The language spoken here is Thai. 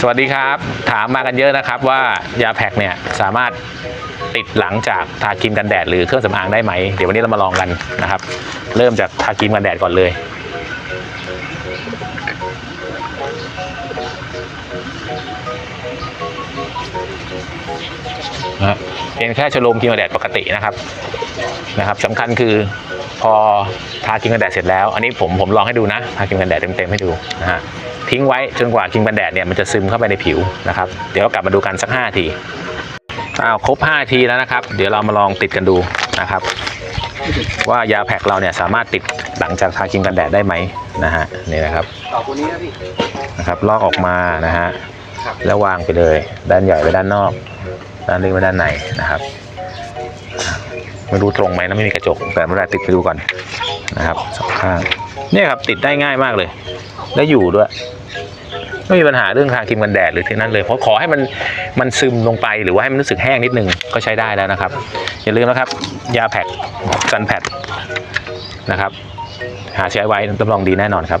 สวัสดีครับ ถามมากันเยอะนะครับว่ายาแพ็กเนี่ยสามารถติดหลังจากทาครีมกันแดดหรือเครื่องสำอางได้ไหม เดี๋ยววันนี้เรามาลองกันนะครับ เริ่มจากทาครีมกันแดดก่อนเลย เป็นแค่ชโลมครีมกันแดดปกตินะครับนะครับสำคัญคือ อทาครีมกันแดดเสร็จแล้ว อันนี้ผมผมลองให้ดูนะทาครีมกันแดดเต็มๆให้ดูนะฮะทิ้งไว้จนกว่าครีมกันแดดเนี่ยมันจะซึมเข้าไปในผิวนะครับเดี๋ยวกลับมาดูกันสัก5ทีอ้าวครบ5ทีแล้วนะครับ เดี๋ยวเรามาลองติดกันดูนะครับ ว่ายาแพ็กเราเนี่ยสามารถติดหลังจากทาครีมกันแดดได้ไหมนะฮะนี่นะครับต่อตัวนี้นะพี่นะครับลอกออกมานะฮะแล้ววางไปเลย ด้านใหญ่ไปด้านนอก ด้านลึกไปด้านในนะครับไม่รู้ตรงไหมนะไม่มีกระจก แต่ไม่ได้ติดไปดูก่อนนะครับสองข้างเนี่ยครับติดได้ง่ายมากเลย และอยู่ด้วยไม่มีปัญหาเรื่องทาครีมกันแดดหรือที่นั่นเลยเพราะขอให้มันมันซึมลงไปหรือว่าให้มันรู้สึกแห้งนิดนึงก็ใช้ได้แล้วนะครับ อย่าลืมนะครับ ยาแพ็กกันแพดนะครับ หาใช้ไว้รับรองดีแน่นอนครับ